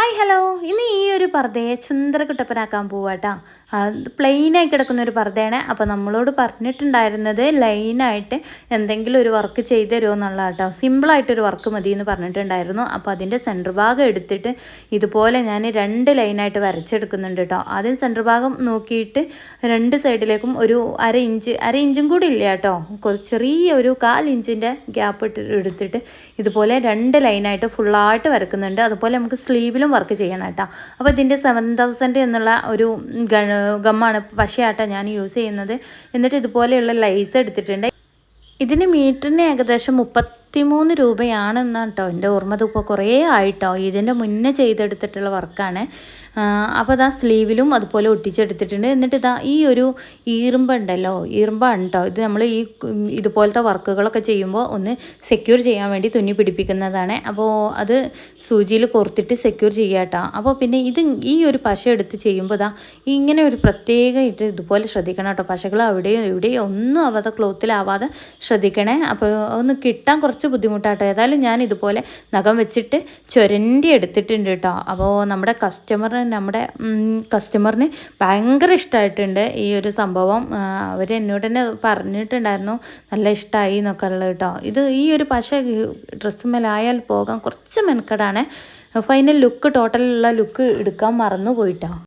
Hi hello ഇന്ന് ഈ ഒരു പർദ്ദയെ ചുന്ദര കുട്ടപ്പനാക്കാൻ പോവാട്ടോ പ്ലെയിനായി കിടക്കുന്ന ഒരു പർദ്ദയാണ്. അപ്പോൾ നമ്മളോട് പറഞ്ഞിട്ടുണ്ടായിരുന്നത് ലൈനായിട്ട് എന്തെങ്കിലും ഒരു വർക്ക് ചെയ്തു തരുമോ എന്നുള്ള കേട്ടോ സിമ്പിളായിട്ടൊരു വർക്ക് മതി എന്ന് പറഞ്ഞിട്ടുണ്ടായിരുന്നു. അപ്പോൾ അതിന്റെ സെന്റർ ഭാഗം എടുത്തിട്ട് ഇതുപോലെ ഞാൻ രണ്ട് ലൈനായിട്ട് വരച്ചെടുക്കുന്നുണ്ട് കേട്ടോ ആദ്യം സെന്റർ ഭാഗം നോക്കിയിട്ട് രണ്ട് സൈഡിലേക്കും ഒരു അര ഇഞ്ച് അര ഇഞ്ചും കൂടി ഇല്ല കേട്ടോ കുറച്ച് ചെറിയ ഒരു കാൽ ഇഞ്ചിന്റെ ഗ്യാപ്പ് ഇട്ട് എടുത്തിട്ട് ഇതുപോലെ രണ്ട് ലൈനായിട്ട് ഫുള്ളായിട്ട് വരക്കുന്നുണ്ട്. അതുപോലെ നമുക്ക് സ്ലീവിലും വർക്ക് ചെയ്യണം കേട്ടോ. അപ്പോൾ ഇതിന്റെ സെവൻ തൗസൻഡ് എന്നുള്ള ഒരു ഗമ്മാണ് പശയാട്ടോ ഞാൻ യൂസ് ചെയ്യുന്നത്. എന്നിട്ട് ഇതുപോലെയുള്ള ലൈസ് എടുത്തിട്ടുണ്ട്. ഇതിന് മീറ്ററിന് ഏകദേശം മുപ്പത്തിമൂന്ന് രൂപയാണെന്നാണ് കേട്ടോ എന്റെ ഓർമ്മ. ഇപ്പോൾ കുറേ ആയിട്ടോ. ഇതിന്റെ മുന്നേ ചെയ്തെടുത്തിട്ടുള്ള വർക്കാണ്. അപ്പോൾ ഇതാ സ്ലീവിലും അതുപോലെ ഒട്ടിച്ചെടുത്തിട്ടുണ്ട്. എന്നിട്ട് ഇതാ ഈ ഒരു ഈറുമ്പുണ്ടല്ലോ ഈറുമ്പാണ് കേട്ടോ ഇത് നമ്മൾ ഈ ഇതുപോലത്തെ വർക്കുകളൊക്കെ ചെയ്യുമ്പോൾ ഒന്ന് സെക്യൂർ ചെയ്യാൻ വേണ്ടി തുന്നി പിടിപ്പിക്കുന്നതാണ്. അപ്പോൾ അത് സൂചിയിൽ കോർത്തിട്ട് സെക്യൂർ ചെയ്യുക കേട്ടോ അപ്പോൾ പിന്നെ ഇത് ഈ ഒരു പശ എടുത്ത് ചെയ്യുമ്പോൾ ഇതാ ഇങ്ങനെ ഒരു പ്രത്യേക ഇട്ട് ഇതുപോലെ ശ്രദ്ധിക്കണം കേട്ടോ പശകൾ അവിടെയും ഇവിടെയും ഒന്നും ആവാതെ ക്ലോത്തിലാവാതെ ശ്രദ്ധിക്കണേ. അപ്പോൾ ഒന്ന് കിട്ടാൻ കുറച്ച് ബുദ്ധിമുട്ടാട്ടോ. ഏതായാലും ഞാൻ ഇതുപോലെ നഖം വെച്ചിട്ട് ചുരണ്ടി എടുത്തിട്ടുണ്ട് കേട്ടോ. അപ്പോൾ നമ്മുടെ കസ്റ്റമർ നമ്മുടെ കസ്റ്റമറിന് ഭയങ്കര ഇഷ്ടമായിട്ടുണ്ട് ഈ ഒരു സംഭവം. അവർ എന്നോട് തന്നെ പറഞ്ഞിട്ടുണ്ടായിരുന്നു നല്ല ഇഷ്ടമായി എന്നൊക്കെ ഉള്ളത് കേട്ടോ. ഇത് ഈ ഒരു പശ ഡ്രസ്സ് മേലായാൽ പോകാൻ കുറച്ച് മെനക്കെടാണ്. ഫൈനൽ ലുക്ക് ടോട്ടലുള്ള ലുക്ക് എടുക്കാൻ മറന്നു പോയിട്ടോ